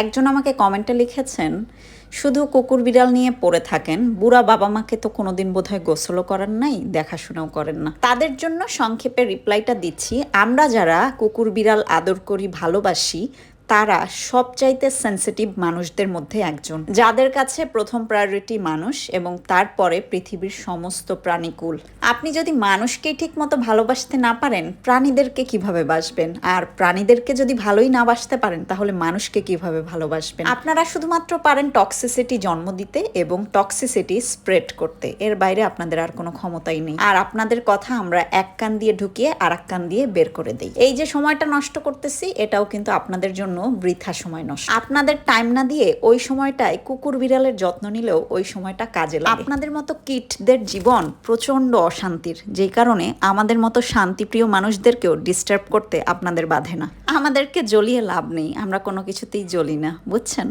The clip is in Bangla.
একজন আমাকে কমেন্টে লিখেছেন, শুধু কুকুর বিড়াল নিয়ে পড়ে থাকেন, বুড়া বাবা মাকে তো কোনোদিন বোধহয় গোসলও করেন নাই, দেখাশোনাও করেন না। তাদের জন্য সংক্ষেপে রিপ্লাইটা দিচ্ছি, আমরা যারা কুকুর বিড়াল আদর করি, ভালোবাসি তারা সবচাইতে সেন্সিটিভ মানুষদের মধ্যে একজন। যাদের কাছে প্রথম প্রায়োরিটি মানুষ এবং তারপরে পৃথিবীর সমস্ত প্রাণীকুল। আপনি যদি মানুষকে ঠিক মতো ভালোবাসতে না পারেন, প্রাণীদেরকে কীভাবে বাসবেন আর প্রাণীদেরকে যদি ভালোই না বাসতে পারেন, তাহলে মানুষকে কীভাবে ভালোবাসবেন? আপনারা শুধুমাত্র পারেন টক্সিসিটি জন্ম দিতে এবং টক্সিসিটি স্প্রেড করতে। এর বাইরে আপনাদের আর কোনো ক্ষমতাই নেই। আর আপনাদের কথা আমরা এক কান দিয়ে ঢুকিয়ে আর এক কান দিয়ে বের করে দিই। এই যে সময়টা নষ্ট করতেছি, এটাও কিন্তু আপনাদের জন্য বৃথা সময় নষ্ট। আপনাদের টাইম না দিয়ে ওই সময়টায় কুকুর বিড়ালের যত্ন নিলেও ওই সময়টা কাজে লাগে। আপনাদের মতো কিটদের জীবন প্রচণ্ড অশান্তির যেই কারণে আমাদের মতো শান্তিপ্রিয় মানুষদেরকেও ডিস্টার্ব করতে আপনাদের বাধে না। আমাদেরকে জ্বলিয়ে লাভ নেই, আমরা কোনো কিছুতেই জ্বলি না, বুঝছেন?